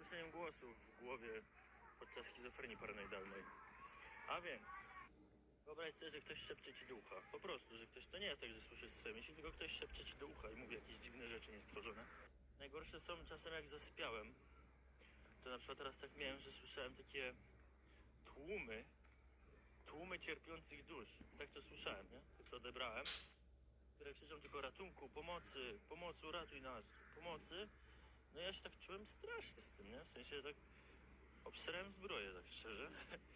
słyszeniem głosu w głowie podczas schizofrenii paranoidalnej. A więc, wyobraź sobie, że ktoś szepcze ci do ucha. Po prostu, że ktoś, to nie jest tak, że słyszysz swoje myśli, tylko ktoś szepcze ci do ucha i mówi jakieś dziwne rzeczy niestworzone. Najgorsze są czasem jak zasypiałem, to na przykład teraz tak miałem, że słyszałem takie tłumy, tłumy cierpiących dusz. Tak to słyszałem, nie? Tak to odebrałem. Które krzyczą tylko ratunku, pomocy, pomocy, ratuj nas, pomocy. Ja się tak czułem strasznie z tym, nie? W sensie tak obsrałem zbroję, tak szczerze.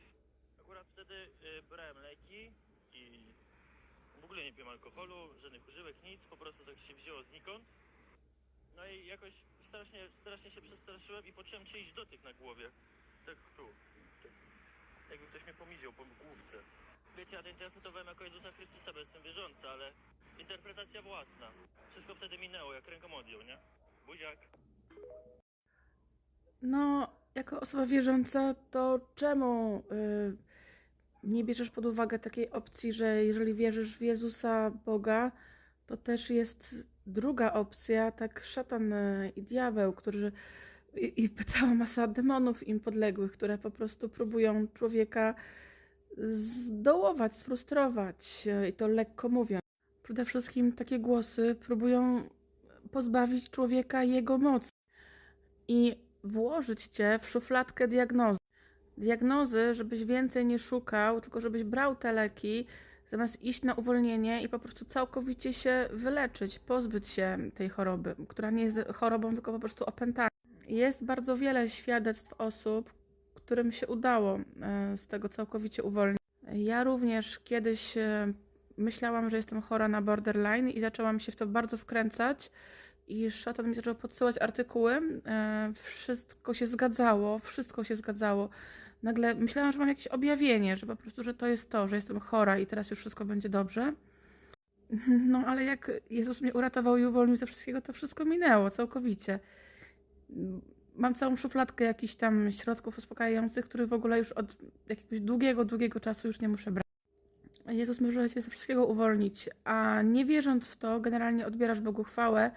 Akurat wtedy y, brałem leki i w ogóle nie piłem alkoholu, żadnych używek, nic, po prostu tak się wzięło znikąd. No i jakoś strasznie, strasznie się przestraszyłem i poczułem czyjś dotyk na głowie. Tak tu. Tak. Jakby ktoś mnie pomiział po główce. Wiecie, ja to interpretowałem jako Jezusa Chrystusa, bo jestem wierzący, ale interpretacja własna. Wszystko wtedy minęło, jak ręką odjął, nie? Buziak. No, jako osoba wierząca, to czemu y, nie bierzesz pod uwagę takiej opcji, że jeżeli wierzysz w Jezusa, Boga, to też jest druga opcja, tak szatan y, i diabeł, którzy i, i cała masa demonów im podległych, które po prostu próbują człowieka zdołować, sfrustrować, y, i to lekko mówiąc. Przede wszystkim takie głosy próbują pozbawić człowieka jego mocy i włożyć cię w szufladkę diagnozy. Diagnozy, żebyś więcej nie szukał, tylko żebyś brał te leki, zamiast iść na uwolnienie i po prostu całkowicie się wyleczyć, pozbyć się tej choroby, która nie jest chorobą, tylko po prostu opętana. Jest bardzo wiele świadectw osób, którym się udało e, z tego całkowicie uwolnić. Ja również kiedyś e, myślałam, że jestem chora na borderline i zaczęłam się w to bardzo wkręcać i szatan mi zaczął podsyłać artykuły. E, wszystko się zgadzało, wszystko się zgadzało. Nagle myślałam, że mam jakieś objawienie, że po prostu, że to jest to, że jestem chora i teraz już wszystko będzie dobrze. No ale jak Jezus mnie uratował i uwolnił ze wszystkiego, to wszystko minęło całkowicie. Mam całą szufladkę jakichś tam środków uspokajających, których w ogóle już od jakiegoś długiego, długiego czasu już nie muszę brać. Jezus może cię ze wszystkiego uwolnić, a nie wierząc w to, generalnie odbierasz Bogu chwałę,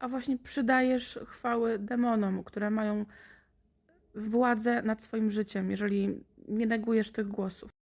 a właśnie przydajesz chwały demonom, które mają władzę nad Twoim życiem, jeżeli nie negujesz tych głosów.